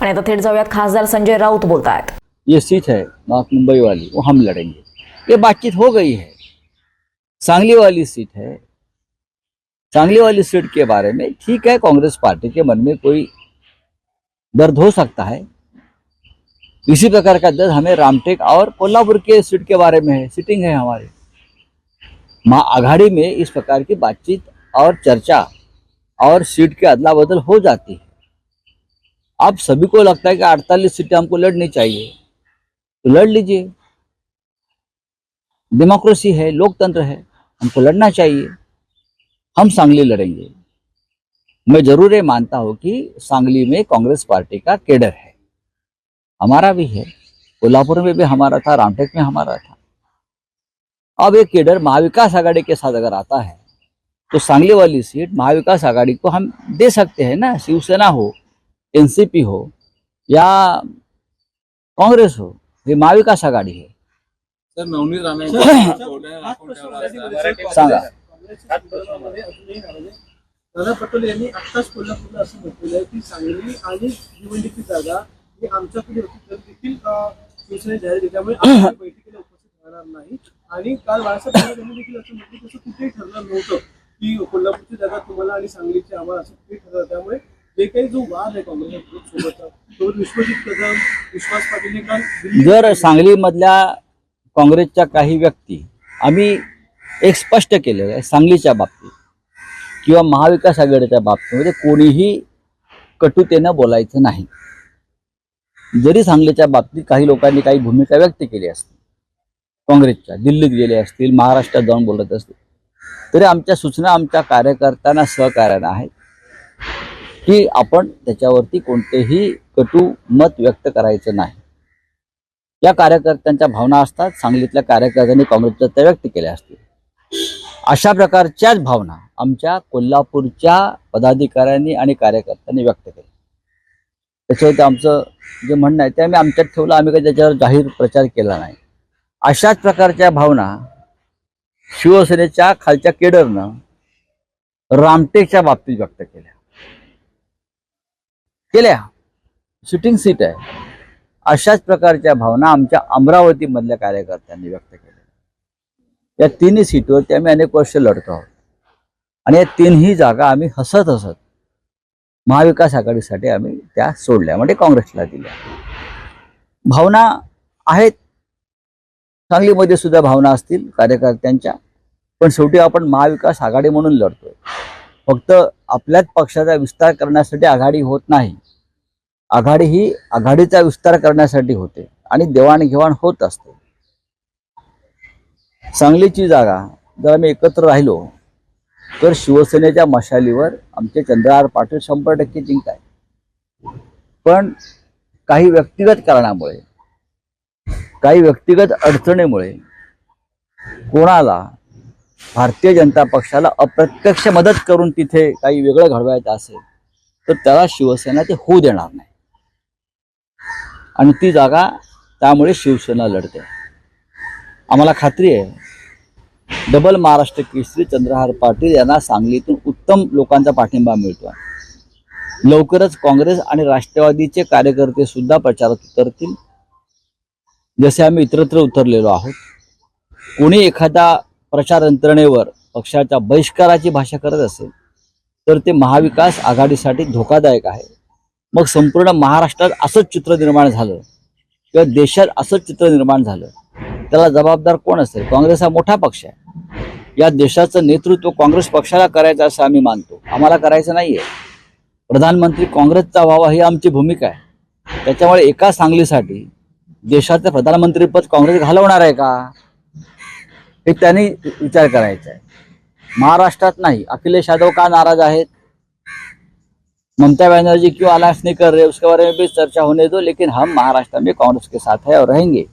आणि आता थेट जाऊयात. खासदार संजय राऊत बोलतायत. ये सीट है नॉर्थ मुंबई वाली वो हम लड़ेंगे. ये बातचीत हो गई है. सांगली वाली सीट है. सांगली वाली सीट के बारे में ठीक है कांग्रेस पार्टी के मन में कोई दर्द हो सकता है. इसी प्रकार का दर्द हमें रामटेक और कोल्हापुर के सीट के बारे में है सिटिंग है हमारे. माँ आघाड़ी में इस प्रकार की बातचीत और चर्चा और सीट के अदला बदल हो जाती है. अब सभी को लगता है कि अड़तालीस सीटें हमको लड़नी चाहिए। तो लड़ लीजिए। डेमोक्रेसी है, लोकतंत्र है, हमको लड़ना चाहिए। हम सांगली लड़ेंगे। मैं ज़रूर ये मानता हूँ कि सांगली में कांग्रेस पार्टी का केडर है। हमारा भी है। कोल्हापुर में भी हमारा था, रामटेक में हमारा था। अब ये केडर महाविकास आघाड़ी के साथ अगर आता है तो सांगली वाली सीट महाविकास आघाड़ी को हम दे सकते हैं ना, शिवसेना हो। एनसीपी हो या काँग्रेस हो हे महाविकास आघाडी आहे सर नवनीत राणे सांगा. दादा पटोले यांनी आत्ताच कोल्हापूरला असं म्हटलेलं आहे की सांगली आणि भिवंडीची जागा ही आमच्याकडे होती तर देखील शिवसेने जाहीर या बैठकीला उपस्थित राहणार नाही. आणि काल बाळासाहेब ठाकरे यांनी देखील असं म्हटलं की तसं कुठेही ठरलं नव्हतं की कोल्हापूरची जागा तुम्हाला आणि सांगलीची आम्हाला असं कुठेही ठरलं त्यामुळे जे काही जो वाद आहे काँग्रेस जर सांगलीमधल्या काँग्रेसच्या काही व्यक्ती आम्ही एक स्पष्ट केलेलं आहे सांगलीच्या बाबतीत किंवा महाविकास आघाडीच्या बाबतीमध्ये कोणीही कटुतेनं बोलायचं नाही. जरी सांगलीच्या बाबतीत काही लोकांनी काही भूमिका व्यक्त केली असतील काँग्रेसच्या दिल्लीत गेले असतील महाराष्ट्रात जाऊन बोलत असतील तरी आमच्या सूचना आमच्या कार्यकर्त्यांना सहकार्यानं आहेत. की आपण त्याच्यावरती कोणतेही कटू मत व्यक्त करायचं नाही. या कार्यकर्त्यांच्या भावना असतात सांगलीतल्या कार्यकर्त्यांनी काँग्रेसच्या त्या व्यक्त केल्या असतील अशा प्रकारच्याच भावना आमच्या कोल्हापूरच्या पदाधिकाऱ्यांनी आणि कार्यकर्त्यांनी व्यक्त केल्या. त्याच्यावरती आमचं जे म्हणणं आहे ते आम्ही आमच्यात ठेवलं आम्ही काही त्याच्यावर जाहीर प्रचार केला नाही. अशाच प्रकारच्या भावना शिवसेनेच्या खालच्या केडरनं रामटेकच्या बाबतीत व्यक्त केल्या. केल्या. शूटिंग सीट आहे. अशाच प्रकारच्या भावना आमच्या अमरावती मधल्या कार्यकर्त्यांनी व्यक्त केल्या. या तिन्ही सीटवरती आम्ही अनेक वर्ष लढतो आहोत. आणि या तीनही जागा आम्ही हसत हसत महाविकास आघाडीसाठी आम्ही त्या सोडल्या म्हणजे काँग्रेसला दिल्या. भावना आहेत. सांगलीमध्ये सुद्धा भावना असतील कार्यकर्त्यांच्या. पण शेवटी आपण महाविकास आघाडी म्हणून लढतोय. फक्त आपल्याच पक्षाचा विस्तार करण्यासाठी आघाडी होत नाही. आघाडी ही आघाडीचा विस्तार करण्यासाठी होते आणि देवाणघेवाण होत असते. सांगलीची जागा जर आम्ही एकत्र राहिलो तर शिवसेनेच्या मशालीवर आमचे चंद्रहार पाटील शंभर टक्के जिंकताय पण काही व्यक्तिगत कारणामुळे काही व्यक्तिगत अडचणीमुळे कोणाला भारतीय जनता पक्षाला अप्रत्यक्ष मदत करून तिथे काही वेगळं घडवायचं असेल तर त्याला शिवसेना ते होऊ देणार नाही. आणि ती जागा त्यामुळे शिवसेना लढते. आम्हाला खात्री आहे डबल महाराष्ट्र केसरी चंद्रहार पाटील यांना सांगलीतून उत्तम लोकांचा पाठिंबा मिळतो लवकरच काँग्रेस आणि राष्ट्रवादीचे कार्यकर्ते सुद्धा प्रचारात उतरतील. जसे आम्ही इतरत्र उतरलेलो आहोत कोणी एखादा प्रचार यंत्रणेवर पक्षाच्या बहिष्काराची भाषा करत असेल तर ते महाविकास आघाडीसाठी धोकादायक आहे. मग संपूर्ण महाराष्ट्रात असंच चित्र निर्माण झालं किंवा देशात असंच चित्र निर्माण झालं त्याला जबाबदार कोण असेल? काँग्रेस हा मोठा पक्ष आहे. या देशाचं नेतृत्व काँग्रेस पक्षाला करायचं असं आम्ही मानतो. आम्हाला करायचं नाहीये. प्रधानमंत्री काँग्रेसचा व्हावा ही आमची भूमिका आहे. त्याच्यामुळे एका सांगलीसाठी देशाचं प्रधानमंत्रीपद काँग्रेस घालवणार आहे का? हे त्यांनी विचार करायचा आहे. महाराष्ट्रात नाही. अखिलेश यादव का नाराज आहेत? ममता बनर्जी क्यों अलायंस नहीं कर रहे? उसके बारे में भी चर्चा होने दो लेकिन हम महाराष्ट्र में कांग्रेस के साथ है और रहेंगे।